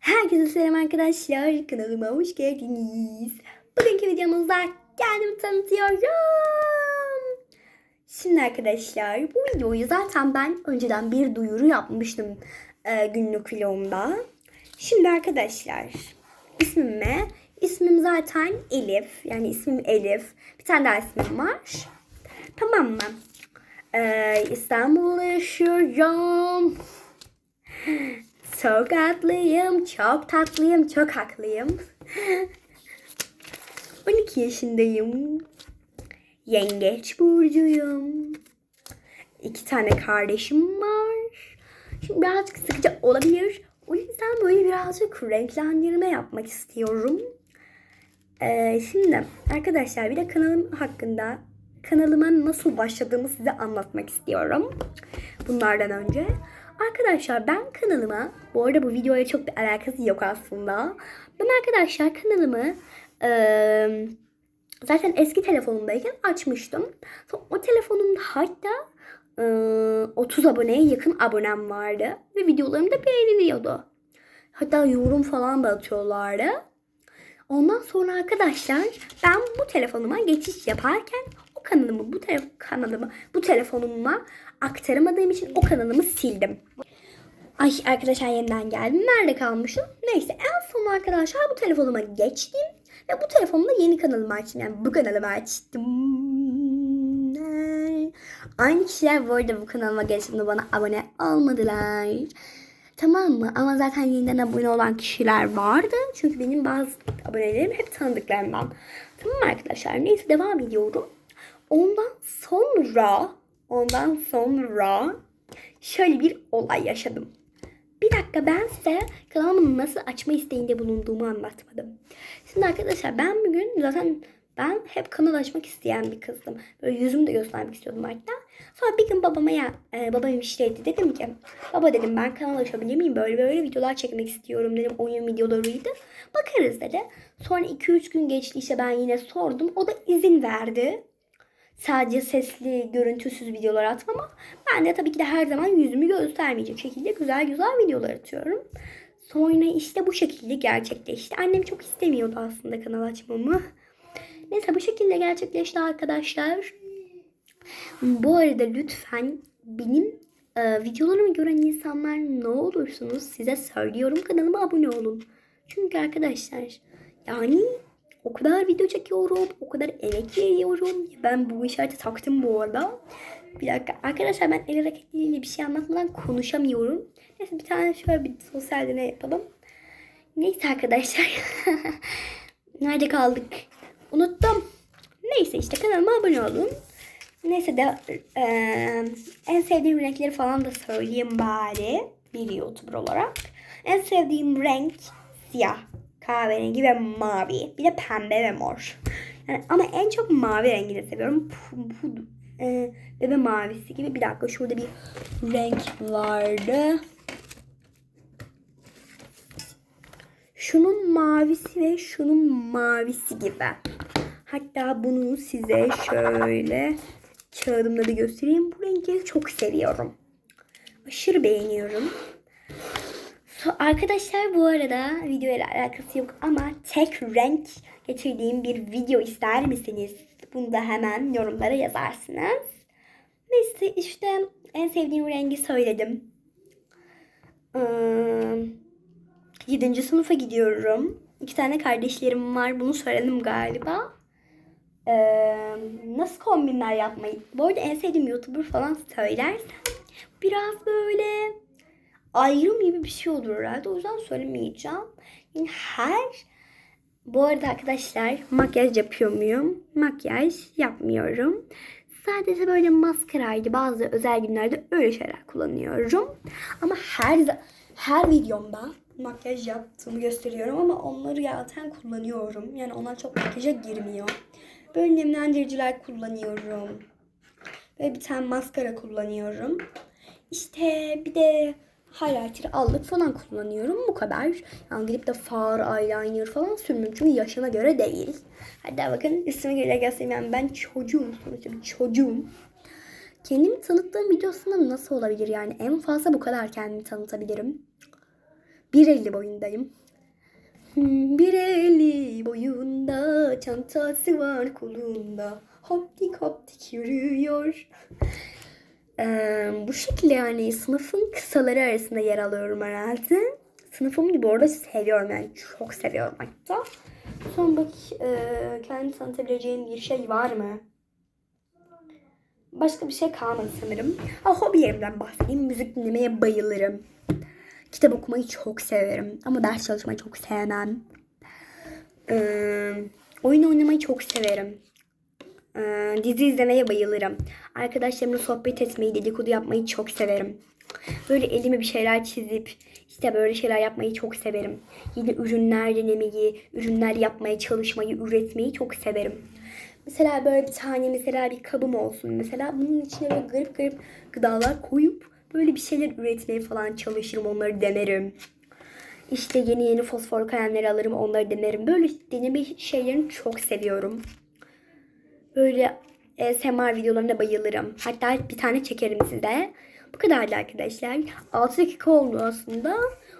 Herkese selam arkadaşlar. Kanalıma hoş geldiniz. Bugünkü videomuzda kendimi tanıtıyorum. Şimdi arkadaşlar bu videoyu zaten ben önceden bir duyuru yapmıştım e, günlük vlogumda. Şimdi arkadaşlar ismime ismim zaten Elif. Yani ismim Elif. Bir tane daha ismim var. Tamam mı? Ee, İstanbul'da yaşıyorum. Çok tatlıyım, çok tatlıyım, çok haklıyım. 12 yaşındayım. Yengeç burcuyum. İki tane kardeşim var. Şimdi birazcık sıkıcı olabilir. O yüzden böyle birazcık renklendirme yapmak istiyorum. Ee, şimdi arkadaşlar bir de kanalım hakkında kanalıma nasıl başladığımı size anlatmak istiyorum. Bunlardan önce. Arkadaşlar ben kanalıma, bu arada bu videoya çok bir alakası yok aslında. Ben arkadaşlar kanalımı eee, zaten eski telefonumdayken açmıştım. Sonra o telefonumda hatta eee, 30 aboneye yakın abonem vardı. Ve videolarım da beğeniliyordu. Hatta yorum falan da atıyorlardı. Ondan sonra arkadaşlar ben bu telefonuma geçiş yaparken o kanalımı bu tele- kanalımı bu telefonuma aktaramadığım için o kanalımı sildim. Ay arkadaşlar yeniden geldim. Nerede kalmışım? Neyse en son arkadaşlar bu telefonuma geçtim. Ve bu telefonumda yeni kanalımı açtım. Yani bu kanalımı açtım. Aynı kişiler bu arada bu kanalıma geçtiğinde bana abone olmadılar. Tamam mı? Ama zaten yeniden abone olan kişiler vardı. Çünkü benim bazı abonelerim hep tanıdıklarımdan. Tamam arkadaşlar? Neyse devam ediyorum. Ondan sonra ondan sonra şöyle bir olay yaşadım. Bir dakika ben size kanalımı nasıl açma isteğinde bulunduğumu anlatmadım. Şimdi arkadaşlar ben bugün zaten ben hep kanal açmak isteyen bir kızdım. Böyle yüzümü de göstermek istiyordum hatta. Sonra bir gün babama ya e, babam işteydi. Dedim ki baba dedim ben kanal açabilir miyim? Böyle böyle videolar çekmek istiyorum dedim. Oyun videolarıydı. Bakarız dedi. Sonra 2-3 gün geçti işte ben yine sordum. O da izin verdi. Sadece sesli, görüntüsüz videolar atmama. Ben de tabii ki de her zaman yüzümü göstermeyecek şekilde güzel güzel videolar atıyorum. Sonra işte bu şekilde gerçekleşti. Annem çok istemiyordu aslında kanal açmamı. Neyse bu şekilde gerçekleşti arkadaşlar. Bu arada lütfen benim e, videolarımı gören insanlar ne olursunuz size söylüyorum kanalıma abone olun. Çünkü arkadaşlar yani o kadar video çekiyorum, o kadar emek veriyorum. Ben bu işareti taktım bu arada. Bir dakika arkadaşlar ben el hareketleriyle bir şey anlatmadan konuşamıyorum. Neyse bir tane şöyle bir sosyal deney yapalım. Neyse arkadaşlar. Nerede kaldık? Unuttum. Neyse işte kanalıma abone olun. Neyse de eee, en sevdiğim renkleri falan da söyleyeyim bari. Bir YouTuber olarak. En sevdiğim renk siyah, kahverengi ve mavi. Bir de pembe ve mor. Yani ama en çok mavi rengini seviyorum. Pu- pu- eee, bebe mavisi gibi. Bir dakika şurada bir renk vardı. Şunun mavisi ve şunun mavisi gibi. Hatta bunu size şöyle kağıdımda da göstereyim. Bu renkleri çok seviyorum. Aşırı beğeniyorum. Arkadaşlar bu arada video ile alakası yok ama tek renk getirdiğim bir video ister misiniz? Bunu da hemen yorumlara yazarsınız. Neyse işte en sevdiğim rengi söyledim. Ee, 7. sınıfa gidiyorum. İki tane kardeşlerim var. Bunu söyledim galiba. Ee, nasıl kombinler yapmayı? Bu arada en sevdiğim YouTuber falan söylersem biraz böyle ayrım gibi bir şey olur herhalde. O yüzden söylemeyeceğim. Yani her bu arada arkadaşlar makyaj yapıyor muyum? Makyaj yapmıyorum. Sadece böyle maskaraydı. Bazı özel günlerde öyle şeyler kullanıyorum. Ama her her videomda makyaj yaptığımı gösteriyorum ama onları zaten kullanıyorum. Yani onlar çok makyaja girmiyor. Böyle nemlendiriciler kullanıyorum. Böyle bir tane maskara kullanıyorum. İşte bir de highlighter allık falan kullanıyorum. Bu kadar. Yani gidip de far, eyeliner falan sürmüyorum. Çünkü yaşına göre değil. Hatta bakın üstüme göre göstereyim. Yani ben çocuğum sonuçta çocuğum. Kendimi tanıttığım videosunda nasıl olabilir yani? En fazla bu kadar kendimi tanıtabilirim. 1.50 boyundayım. Hmm, 1.50 boyunda çantası var kolunda. Hoptik hoptik yürüyor. Bu şekilde yani sınıfın kısaları arasında yer alıyorum herhalde. Sınıfım gibi orada seviyorum yani çok seviyorum hatta. Son bak e, kendimi tanıtabileceğim bir şey var mı? Başka bir şey kalmadı sanırım. Ha, hobilerimden bahsedeyim. Müzik dinlemeye bayılırım. Kitap okumayı çok severim. Ama ders çalışmayı çok sevmem. Ee, oyun oynamayı çok severim. Ee, dizi izlemeye bayılırım. Arkadaşlarımla sohbet etmeyi, dedikodu yapmayı çok severim. Böyle elime bir şeyler çizip işte böyle şeyler yapmayı çok severim. Yeni ürünler denemeyi, ürünler yapmaya çalışmayı, üretmeyi çok severim. Mesela böyle bir tane mesela bir kabım olsun. Mesela bunun içine böyle garip garip gıdalar koyup böyle bir şeyler üretmeye falan çalışırım. Onları denerim. İşte yeni yeni fosfor kalemleri alırım onları denerim. Böyle deneme şeylerini çok seviyorum. Böyle ASMR videolarına bayılırım. Hatta bir tane çekerim size. Bu kadardı arkadaşlar. 6 dakika oldu aslında.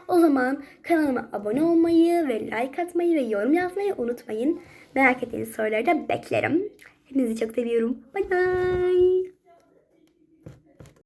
O zaman kanalıma abone olmayı ve like atmayı ve yorum yazmayı unutmayın. Merak ettiğiniz soruları da beklerim. Hepinizi çok seviyorum. Bay bay.